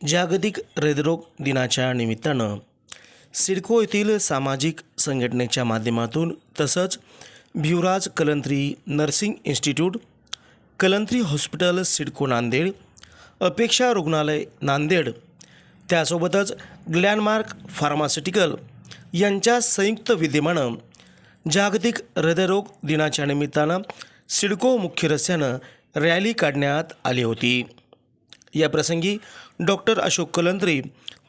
जागतिक हृदयरोग दिनाच्या निमित्तानं सिडको येथील सामाजिक संघटनेच्या माध्यमातून तसंच Bhivraj Kalantri nursing institute Kalantri hospital CIDCO Nanded Apeksha रुग्णालय नांदेड त्यासोबतच ग्लॅनमार्क फार्मास्युटिकल यांच्या संयुक्त विद्यमानं जागतिक हृदयरोग दिनाच्या निमित्तानं सिडको मुख्य रस्त्यानं रॅली काढण्यात आली होती. या प्रसंगी डॉक्टर अशोक कलंत्रे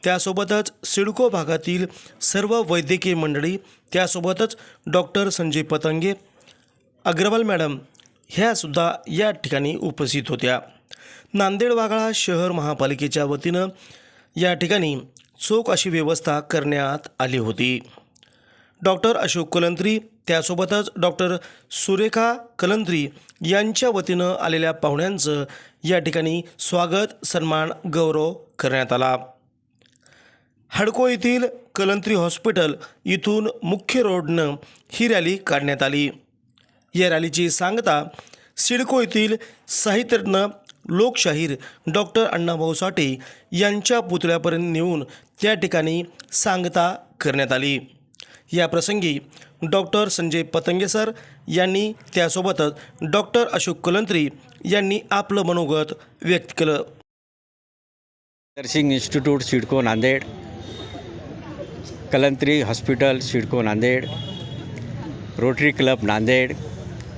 त्यासोबतच सिडको भागातील सर्व वैद्यकीय मंडळी त्यासोबतच डॉक्टर संजय पतंगे अग्रवाल मॅडम ह्यासुद्धा या ठिकाणी उपस्थित होत्या. नांदेड वाघाळा शहर महापालिकेच्या वतीनं या ठिकाणी चोख अशी व्यवस्था करण्यात आली होती. डॉक्टर अशोक कलंत्री त्यासोबतच डॉक्टर सुरेखा कलंत्री यांच्या वतीनं आलेल्या पाहुण्यांचं या ठिकाणी स्वागत सन्मान गौरव करण्यात आला. हडको येथील कलंत्री हॉस्पिटल इथून मुख्य रोडनं ही रॅली काढण्यात आली. या रॅलीची सांगता सिडको येथील साहित्यरत्न लोकशाहीर डॉक्टर अण्णाभाऊ साठे यांच्या पुतळ्यापर्यंत नेऊन त्या ठिकाणी सांगता करण्यात आली. या प्रसंगी डॉक्टर संजय पतंगे सर यांनी त्यासोबतच डॉक्टर अशोक कुलंत्री यांनी आपलं मनोगत व्यक्त केलं. Nursing institute CIDCO Nanded Kalantri hospital CIDCO Nanded Rotary club Nanded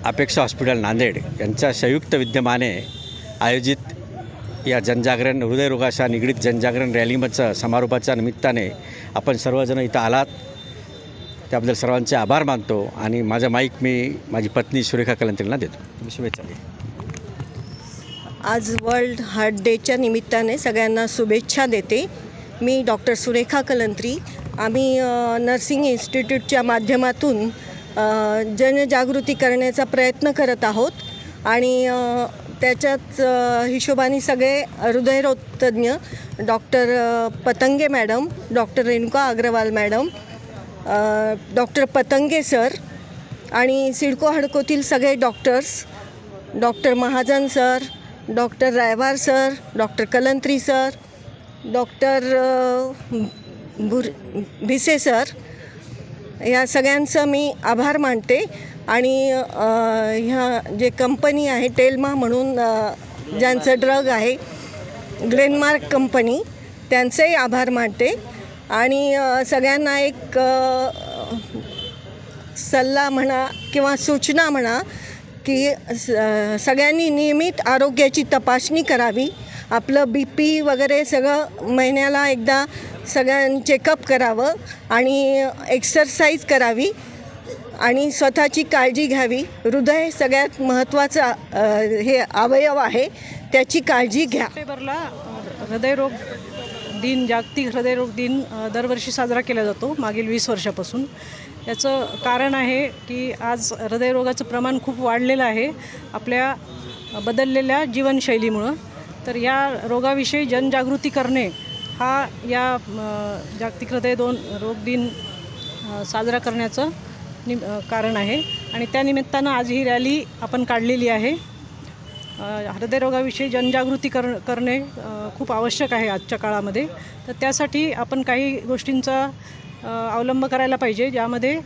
Apeksha hospital Nanded यांच्या संयुक्त विद्यमाने आयोजित या जनजागरण हृदयरोगाशा निगडीत जनजागरण रॅलीमचं समारोपाच्या निमित्ताने आपण सर्वजण इथं आलात. त्याबद्दल सर्वांचे आभार मानतो आणि माझा माईक मी माझी पत्नी सुरेखा कलंत्रींना देतो. शुभेच्छा आज वर्ल्ड हार्ट डेच्या निमित्ताने सगळ्यांना शुभेच्छा देते. मी डॉक्टर सुरेखा कलंत्री. आम्ही नर्सिंग इन्स्टिट्यूटच्या माध्यमातून जनजागृती करण्याचा प्रयत्न करत आहोत. आणि त्याच्याच हिशोबाने सगळे हृदयरोगतज्ञ doctor Patange madam doctor Renuka Agarwal madam doctor Patange sir आणि सिडको हडकोतील सगळे doctors doctor Mahajan sir doctor Raiwar sir doctor Kalantri sir doctor Bhur Bhise sir या सगळ्यांचं मी आभार मानते आणि ह्या जे कंपनी आहे टेलमा म्हणून ज्यांचं ड्रग आहे ग्लेनमार्क कंपनी त्यांचेही आभार मानते. आणि सगळ्यांना एक सल्ला म्हणा किंवा सूचना म्हणा की स सगळ्यांनी नियमित आरोग्याची तपासणी करावी. आपलं बी पी वगैरे सगळं महिन्याला एकदा सगळ्यां चेकअप करावं आणि एक्सरसाइज करावी आणि स्वतःची काळजी घ्यावी. हृदय सगळ्यात महत्त्वाचा हे अवयव आहे त्याची काळजी घ्या. सप्टेंबरला हृदयरोग दिन जागतिक हृदयरोग दिन दरवर्षी साजरा केला जातो मागील वीस वर्षापासून. याचं कारण आहे की आज हृदयरोगाचं प्रमाण खूप वाढलेलं आहे आपल्या बदललेल्या जीवनशैलीमुळं. तर या रोगाविषयी जनजागृती करणे हा या जागतिक हृदय दोन रोग दिन साजरा करण्याचं नि कारण आहे. आणि त्यानिमित्तानं आज ही रॅली आपण काढलेली आहे. हृदयरोगाविषयी जनजागृती कर करणे खूप आवश्यक आहे आजच्या काळामध्ये. तर त्यासाठी आपण काही गोष्टींचा अवलंब करायला पाहिजे ज्यामध्ये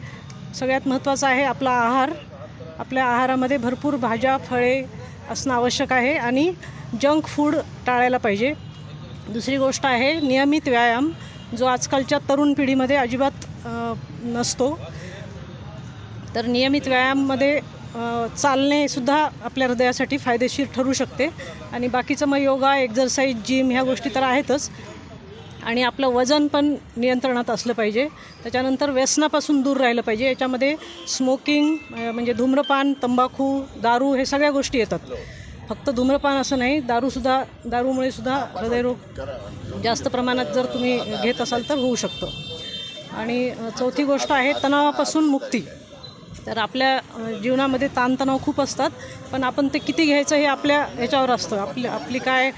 सगळ्यात महत्त्वाचं आहे आपला आहार. आपल्या आहारामध्ये भरपूर भाज्या फळे असणं आवश्यक आहे आणि जंक फूड टाळायला पाहिजे. दुसरी गोष्ट आहे नियमित व्यायाम जो आजकालच्या तरुण पिढीमध्ये अजिबात नसतो. तर नियमित व्यायाममध्ये चालणेसुद्धा आपल्या हृदयासाठी फायदेशीर ठरू शकते. आणि बाकीचं मग योगा एक्झरसाईज जिम ह्या गोष्टी तर आहेतच. आणि आपलं वजन पण नियंत्रणात असलं पाहिजे. त्याच्यानंतर व्यसनापासून दूर राहिलं पाहिजे. याच्यामध्ये स्मोकिंग म्हणजे धूम्रपान तंबाखू दारू हे सगळ्या गोष्टी येतात. फक्त धूम्रपान असं नाही दारूसुद्धा दारूमुळे सुद्धा हृदयरोग जास्त प्रमाणात जर तुम्ही घेत असाल तर होऊ शकतं. आणि चौथी गोष्ट आहे तणावापासून मुक्ती. तर आपल्या जीवनामध्ये ताणतणाव खूप असतात. पण आपण ते किती घ्यायचं हे आपल्या ह्याच्यावर असतं. आपली आपली काय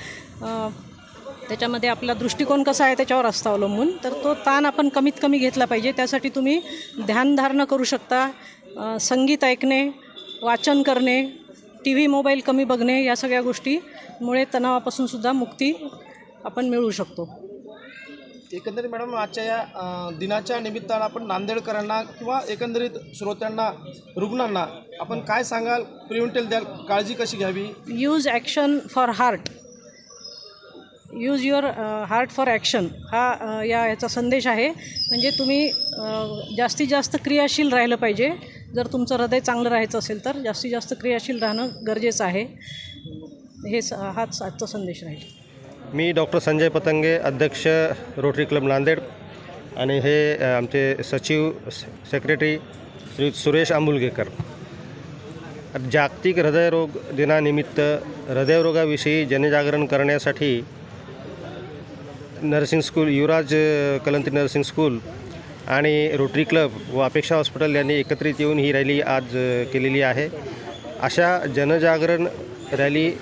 त्याच्यामध्ये आपला दृष्टिकोन कसा आहे त्याच्यावर असतं अवलंबून. तर तो ताण आपण कमीत कमी घेतला पाहिजे. त्यासाठी तुम्ही ध्यानधारणा करू शकता संगीत ऐकणे वाचन करणे टी व्ही मोबाईल कमी बघणे या सगळ्या गोष्टीमुळे तणावापासून सुद्धा मुक्ती आपण मिळवू शकतो. एकंदरीत मॅडम आजच्या या दिनाच्या निमित्तानं आपण नांदेडकरांना किंवा एकंदरीत श्रोत्यांना रुग्णांना आपण काय सांगाल? प्रिव्हेंटिव्ह द्याल. काळजी कशी घ्यावी? Use action for heart use your heart for action हा या याचा संदेश आहे. म्हणजे तुम्ही जास्तीत जास्त क्रियाशील राहिलं पाहिजे. जर तुमचं हृदय चांगलं राहायचं असेल तर जास्तीत जास्त क्रियाशील राहणं गरजेचं आहे. हे स हाच आजचा संदेश राहील. मी डॉक्टर संजय पतंगे अध्यक्ष रोटरी क्लब नांदेड आणि हे आमचे सचिव से- सेक्रेटरी श्री सुरेश आंबुलगेकर. जागतिक हृदयरोग दिनानिमित्त हृदयरोगाविषयी जनजागरण करण्यासाठी nursing school Yuvraj Kalantri nursing school आणि रोटरी क्लब व अपेक्षा हॉस्पिटल यांनी एकत्रित येऊन ही रॅली आज केलेली आहे. अशा जनजागरण रॅली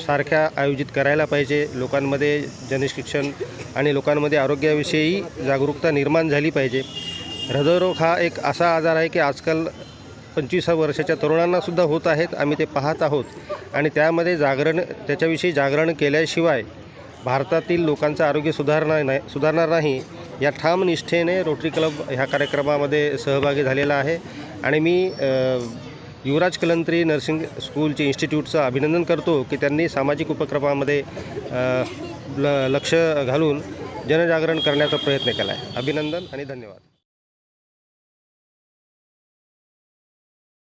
सारख्या आयोजित करायला पाहिजे. लोकांमध्ये जनशिक्षण आणि लोकांमध्ये आरोग्याविषयी जागरूकता निर्माण झाली पाहिजे. हृदयरोग हा एक असा आजार आहे की आजकाल पंचवीस वर्षाच्या तरुणांनासुद्धा होत आहेत. आम्ही ते पाहत आहोत. आणि त्यामध्ये जागरण त्याच्याविषयी जागरण केल्याशिवाय भारतातील लोकांचं आरोग्य सुधारणार नाही सुधारणार नाही. या ठाम निष्ठेने रोटरी क्लब ह्या कार्यक्रमामध्ये सहभागी झालेला आहे. आणि मी युवराज कलंत्री नर्सिंग स्कूलचे इन्स्टिट्यूटचं अभिनंदन करतो की त्यांनी सामाजिक उपक्रमामध्ये ल लक्ष घालून जनजागरण करण्याचा प्रयत्न केला आहे अभिनंदन आणि धन्यवाद.